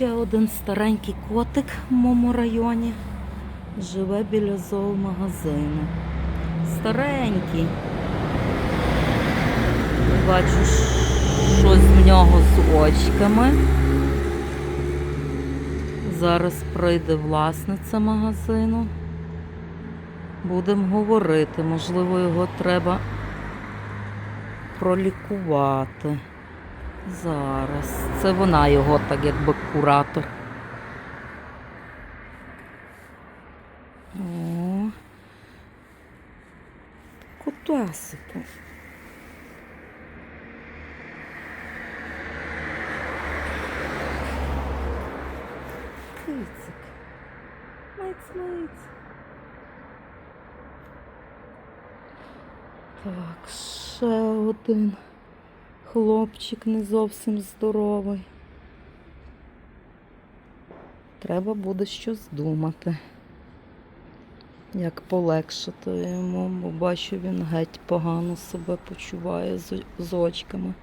Ще один старенький котик в моєму районі живе біля зоомагазину. Старенький. Бачу щось в нього з очками. Зараз прийде власниця магазину. Будемо говорити, можливо, його треба пролікувати. Зараз. Це вона його так якби куратор. О. Котасику. Кицик. Миць, миць. Так, ще один хлопчик не зовсім здоровий. Треба буде щось думати. Як полегшити йому, бо бачу, він геть погано себе почуває з, з очками.